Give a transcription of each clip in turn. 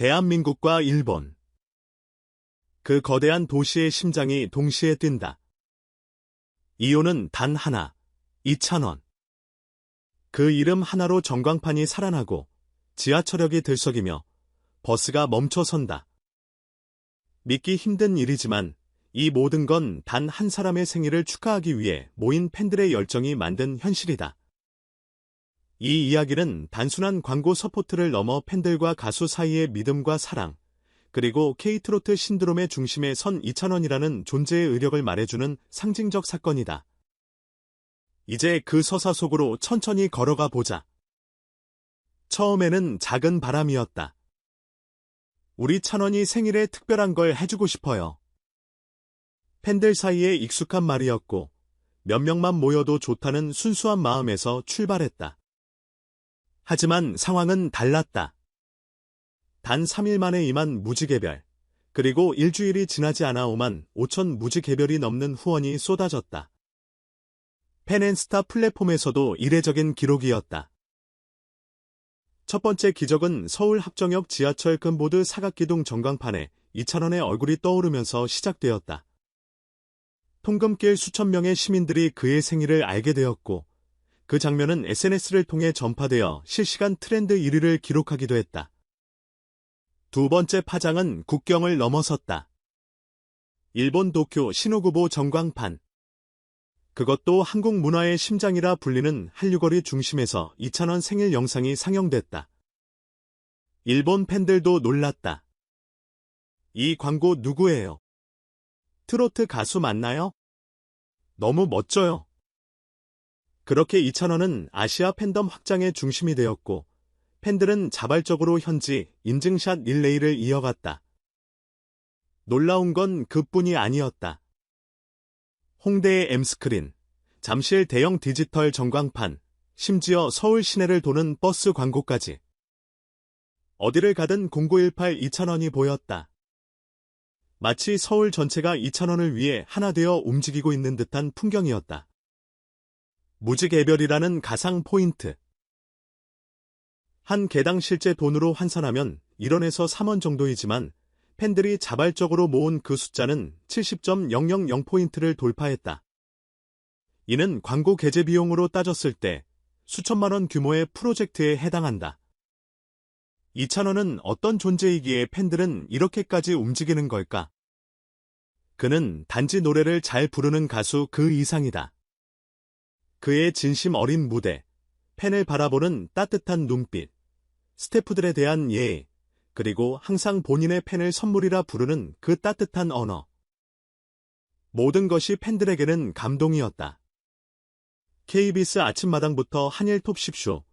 대한민국과 일본. 그 거대한 도시의 심장이 동시에 뛴다. 이유는 단 하나, 이찬원. 그 이름 하나로 전광판이 살아나고 지하철역이 들썩이며 버스가 멈춰선다. 믿기 힘든 일이지만 이 모든 건 단 한 사람의 생일을 축하하기 위해 모인 팬들의 열정이 만든 현실이다. 이 이야기는 단순한 광고 서포트를 넘어 팬들과 가수 사이의 믿음과 사랑, 그리고 K트로트 신드롬의 중심에 선 이찬원이라는 존재의 의력을 말해주는 상징적 사건이다. 이제 그 서사 속으로 천천히 걸어가 보자. 처음에는 작은 바람이었다. 우리 찬원이 생일에 특별한 걸 해주고 싶어요. 팬들 사이에 익숙한 말이었고, 몇 명만 모여도 좋다는 순수한 마음에서 출발했다. 하지만 상황은 달랐다. 단 3일 만에 임한 무지개별, 그리고 일주일이 지나지 않아 오만 5천 무지개별이 넘는 후원이 쏟아졌다. 팬앤스타 플랫폼에서도 이례적인 기록이었다. 첫 번째 기적은 서울 합정역 지하철 끈보드 사각기둥 전광판에 이찬원의 얼굴이 떠오르면서 시작되었다. 통금길 수천 명의 시민들이 그의 생일을 알게 되었고, 그 장면은 SNS를 통해 전파되어 실시간 트렌드 1위를 기록하기도 했다. 두 번째 파장은 국경을 넘어섰다. 일본 도쿄 신호구보 전광판. 그것도 한국 문화의 심장이라 불리는 한류거리 중심에서 이찬원 생일 영상이 상영됐다. 일본 팬들도 놀랐다. 이 광고 누구예요? 트로트 가수 맞나요? 너무 멋져요. 그렇게 이찬원은 아시아 팬덤 확장의 중심이 되었고, 팬들은 자발적으로 현지 인증샷 릴레이를 이어갔다. 놀라운 건 그뿐이 아니었다. 홍대의 M스크린, 잠실 대형 디지털 전광판, 심지어 서울 시내를 도는 버스 광고까지. 어디를 가든 0918 2,000원이 보였다. 마치 서울 전체가 2,000원을 위해 하나 되어 움직이고 있는 듯한 풍경이었다. 무지개별이라는 가상 포인트. 한 개당 실제 돈으로 환산하면 1원에서 3원 정도이지만 팬들이 자발적으로 모은 그 숫자는 70.000포인트를 돌파했다. 이는 광고 게재 비용으로 따졌을 때 수천만 원 규모의 프로젝트에 해당한다. 이찬원은 어떤 존재이기에 팬들은 이렇게까지 움직이는 걸까? 그는 단지 노래를 잘 부르는 가수 그 이상이다. 그의 진심 어린 무대, 팬을 바라보는 따뜻한 눈빛, 스태프들에 대한 예의, 그리고 항상 본인의 팬을 선물이라 부르는 그 따뜻한 언어. 모든 것이 팬들에게는 감동이었다. KBS 아침마당부터 한일 톱십쇼,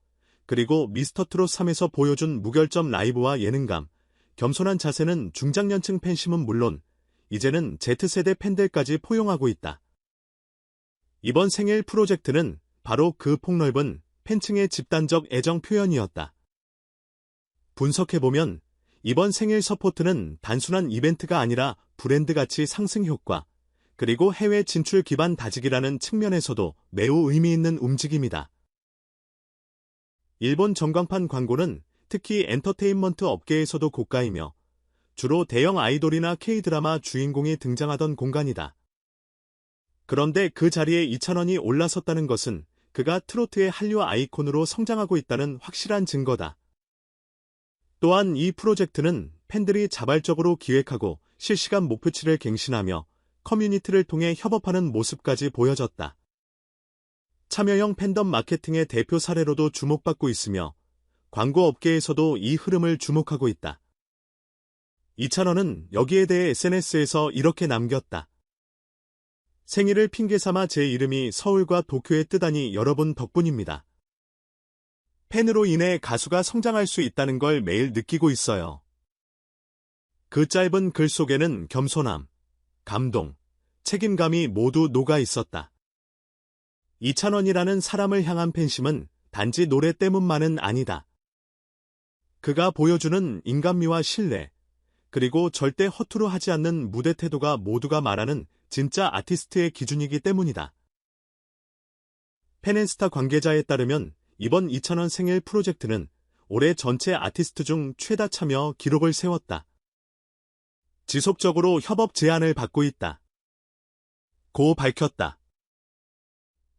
그리고 미스터트롯 3에서 보여준 무결점 라이브와 예능감, 겸손한 자세는 중장년층 팬심은 물론 이제는 Z세대 팬들까지 포용하고 있다. 이번 생일 프로젝트는 바로 그 폭넓은 팬층의 집단적 애정 표현이었다. 분석해보면 이번 생일 서포트는 단순한 이벤트가 아니라 브랜드가치 상승 효과, 그리고 해외 진출 기반 다지기라는 측면에서도 매우 의미 있는 움직임이다. 일본 전광판 광고는 특히 엔터테인먼트 업계에서도 고가이며 주로 대형 아이돌이나 K드라마 주인공이 등장하던 공간이다. 그런데 그 자리에 이찬원이 올라섰다는 것은 그가 트로트의 한류 아이콘으로 성장하고 있다는 확실한 증거다. 또한 이 프로젝트는 팬들이 자발적으로 기획하고 실시간 목표치를 갱신하며 커뮤니티를 통해 협업하는 모습까지 보여졌다. 참여형 팬덤 마케팅의 대표 사례로도 주목받고 있으며 광고 업계에서도 이 흐름을 주목하고 있다. 이찬원은 여기에 대해 SNS에서 이렇게 남겼다. 생일을 핑계 삼아 제 이름이 서울과 도쿄에 뜨다니 여러분 덕분입니다. 팬으로 인해 가수가 성장할 수 있다는 걸 매일 느끼고 있어요. 그 짧은 글 속에는 겸손함, 감동, 책임감이 모두 녹아 있었다. 이찬원이라는 사람을 향한 팬심은 단지 노래 때문만은 아니다. 그가 보여주는 인간미와 신뢰, 그리고 절대 허투루 하지 않는 무대 태도가 모두가 말하는 진짜 아티스트의 기준이기 때문이다. 팬앤스타 관계자에 따르면 이번 2,000원 생일 프로젝트는 올해 전체 아티스트 중 최다 참여 기록을 세웠다. 지속적으로 협업 제안을 받고 있다. 고 밝혔다.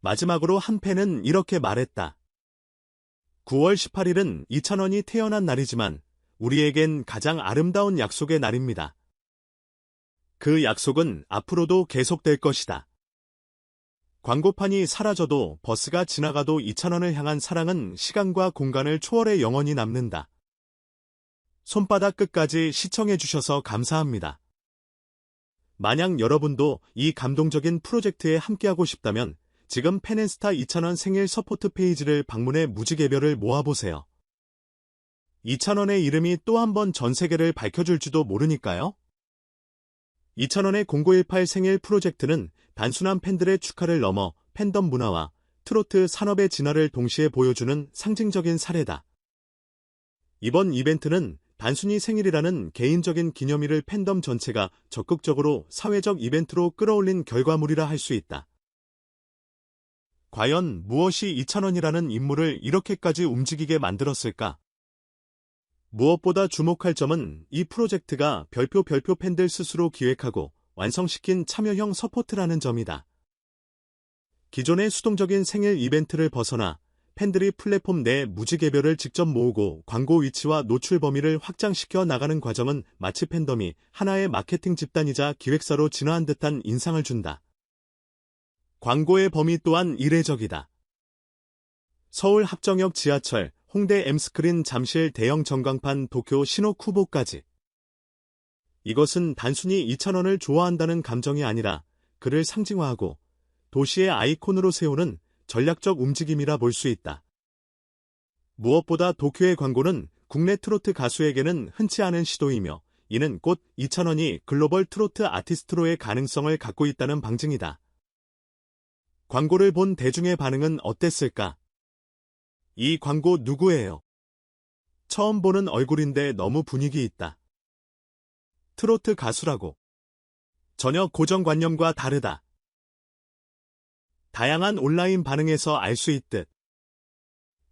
마지막으로 한 팬은 이렇게 말했다. 9월 18일은 이찬원이 태어난 날이지만 우리에겐 가장 아름다운 약속의 날입니다. 그 약속은 앞으로도 계속될 것이다. 광고판이 사라져도 버스가 지나가도 이찬원을 향한 사랑은 시간과 공간을 초월해 영원히 남는다. 손바닥 끝까지 시청해주셔서 감사합니다. 만약 여러분도 이 감동적인 프로젝트에 함께하고 싶다면 지금 펜앤스타 2000원 생일 서포트 페이지를 방문해 무지개별을 모아보세요. 2000원의 이름이 또 한 번 전 세계를 밝혀줄지도 모르니까요. 2000원의 0918 생일 프로젝트는 단순한 팬들의 축하를 넘어 팬덤 문화와 트로트 산업의 진화를 동시에 보여주는 상징적인 사례다. 이번 이벤트는 단순히 생일이라는 개인적인 기념일을 팬덤 전체가 적극적으로 사회적 이벤트로 끌어올린 결과물이라 할 수 있다. 과연 무엇이 이찬원이라는 인물을 이렇게까지 움직이게 만들었을까? 무엇보다 주목할 점은 이 프로젝트가 별표 별표 팬들 스스로 기획하고 완성시킨 참여형 서포트라는 점이다. 기존의 수동적인 생일 이벤트를 벗어나 팬들이 플랫폼 내 무지개별을 직접 모으고 광고 위치와 노출 범위를 확장시켜 나가는 과정은 마치 팬덤이 하나의 마케팅 집단이자 기획사로 진화한 듯한 인상을 준다. 광고의 범위 또한 이례적이다. 서울 합정역 지하철, 홍대 M스크린 잠실 대형 전광판 도쿄 신호쿠보까지. 이것은 단순히 이찬원을 좋아한다는 감정이 아니라 그를 상징화하고 도시의 아이콘으로 세우는 전략적 움직임이라 볼 수 있다. 무엇보다 도쿄의 광고는 국내 트로트 가수에게는 흔치 않은 시도이며 이는 곧 이찬원이 글로벌 트로트 아티스트로의 가능성을 갖고 있다는 방증이다. 광고를 본 대중의 반응은 어땠을까? 이 광고 누구예요? 처음 보는 얼굴인데 너무 분위기 있다. 트로트 가수라고. 전혀 고정관념과 다르다. 다양한 온라인 반응에서 알 수 있듯.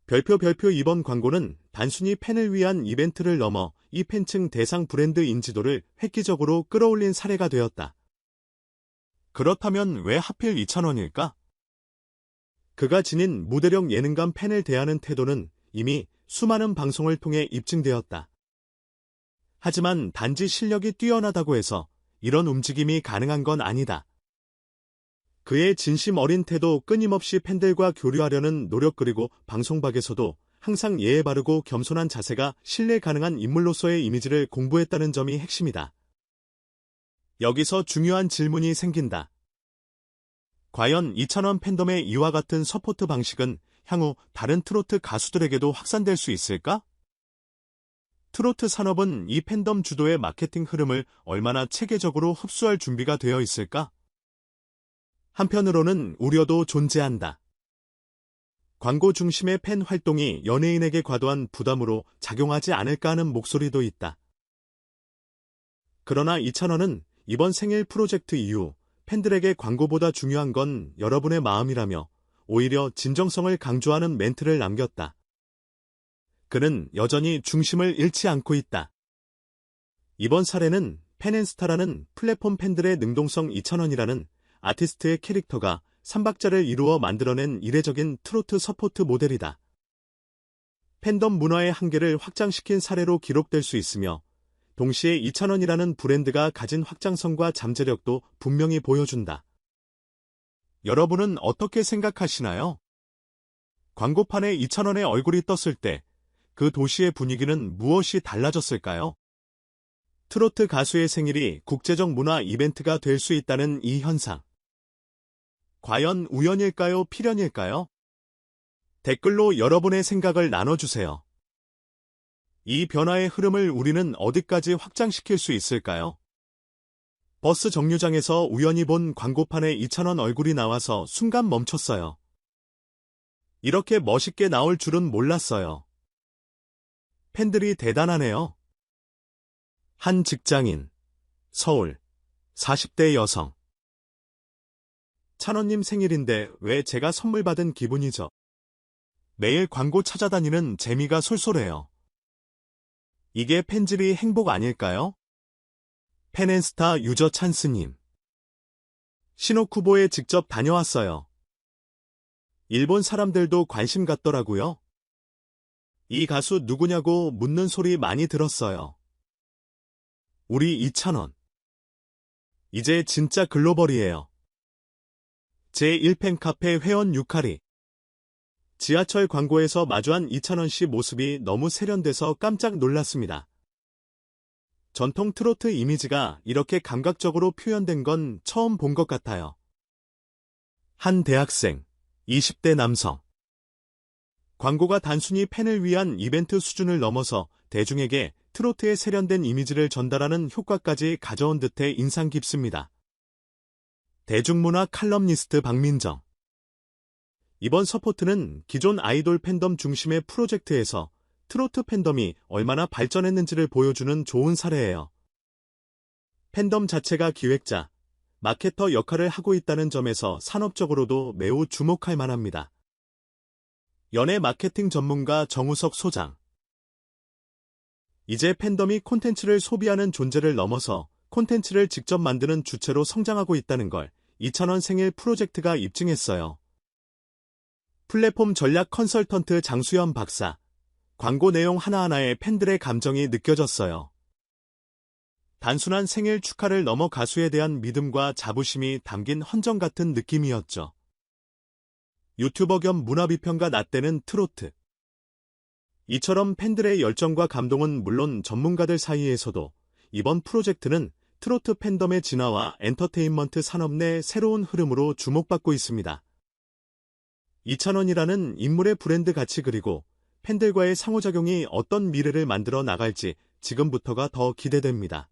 별표 별표 이번 광고는 단순히 팬을 위한 이벤트를 넘어 이 팬층 대상 브랜드 인지도를 획기적으로 끌어올린 사례가 되었다. 그렇다면 왜 하필 2,000원일까? 그가 지닌 무대력 예능감 팬을 대하는 태도는 이미 수많은 방송을 통해 입증되었다. 하지만 단지 실력이 뛰어나다고 해서 이런 움직임이 가능한 건 아니다. 그의 진심 어린 태도 끊임없이 팬들과 교류하려는 노력 그리고 방송박에서도 항상 예의 바르고 겸손한 자세가 신뢰 가능한 인물로서의 이미지를 공부했다는 점이 핵심이다. 여기서 중요한 질문이 생긴다. 과연 이찬원 팬덤의 이와 같은 서포트 방식은 향후 다른 트로트 가수들에게도 확산될 수 있을까? 트로트 산업은 이 팬덤 주도의 마케팅 흐름을 얼마나 체계적으로 흡수할 준비가 되어 있을까? 한편으로는 우려도 존재한다. 광고 중심의 팬 활동이 연예인에게 과도한 부담으로 작용하지 않을까 하는 목소리도 있다. 그러나 이찬원은 이번 생일 프로젝트 이후 팬들에게 광고보다 중요한 건 여러분의 마음이라며 오히려 진정성을 강조하는 멘트를 남겼다. 그는 여전히 중심을 잃지 않고 있다. 이번 사례는 팬앤스타라는 플랫폼 팬들의 능동성 2,000원이라는 아티스트의 캐릭터가 3박자를 이루어 만들어낸 이례적인 트로트 서포트 모델이다. 팬덤 문화의 한계를 확장시킨 사례로 기록될 수 있으며 동시에 2,000원이라는 브랜드가 가진 확장성과 잠재력도 분명히 보여준다. 여러분은 어떻게 생각하시나요? 광고판에 2,000원의 얼굴이 떴을 때 그 도시의 분위기는 무엇이 달라졌을까요? 트로트 가수의 생일이 국제적 문화 이벤트가 될 수 있다는 이 현상. 과연 우연일까요? 필연일까요? 댓글로 여러분의 생각을 나눠주세요. 이 변화의 흐름을 우리는 어디까지 확장시킬 수 있을까요? 버스 정류장에서 우연히 본 광고판에 2,000원 얼굴이 나와서 순간 멈췄어요. 이렇게 멋있게 나올 줄은 몰랐어요. 팬들이 대단하네요. 한 직장인, 서울, 40대 여성. 찬원님 생일인데 왜 제가 선물 받은 기분이죠? 매일 광고 찾아다니는 재미가 솔솔해요. 이게 팬질이 행복 아닐까요? 펜앤스타 유저 찬스님. 시노쿠보에 직접 다녀왔어요. 일본 사람들도 관심 갖더라고요. 이 가수 누구냐고 묻는 소리 많이 들었어요. 우리 이찬원. 이제 진짜 글로벌이에요. 제1팬 카페 회원 유카리. 지하철 광고에서 마주한 이찬원 씨 모습이 너무 세련돼서 깜짝 놀랐습니다. 전통 트로트 이미지가 이렇게 감각적으로 표현된 건 처음 본 것 같아요. 한 대학생, 20대 남성. 광고가 단순히 팬을 위한 이벤트 수준을 넘어서 대중에게 트로트의 세련된 이미지를 전달하는 효과까지 가져온 듯해 인상 깊습니다. 대중문화 칼럼니스트 박민정. 이번 서포트는 기존 아이돌 팬덤 중심의 프로젝트에서 트로트 팬덤이 얼마나 발전했는지를 보여주는 좋은 사례예요. 팬덤 자체가 기획자, 마케터 역할을 하고 있다는 점에서 산업적으로도 매우 주목할 만합니다. 연예 마케팅 전문가 정우석 소장. 이제 팬덤이 콘텐츠를 소비하는 존재를 넘어서 콘텐츠를 직접 만드는 주체로 성장하고 있다는 걸 2000원 생일 프로젝트가 입증했어요. 플랫폼 전략 컨설턴트 장수연 박사. 광고 내용 하나하나에 팬들의 감정이 느껴졌어요. 단순한 생일 축하를 넘어 가수에 대한 믿음과 자부심이 담긴 헌정 같은 느낌이었죠. 유튜버 겸 문화비평가 나때는 트로트. 이처럼 팬들의 열정과 감동은 물론 전문가들 사이에서도 이번 프로젝트는 트로트 팬덤의 진화와 엔터테인먼트 산업 내 새로운 흐름으로 주목받고 있습니다. 이찬원이라는 인물의 브랜드 가치 그리고 팬들과의 상호작용이 어떤 미래를 만들어 나갈지 지금부터가 더 기대됩니다.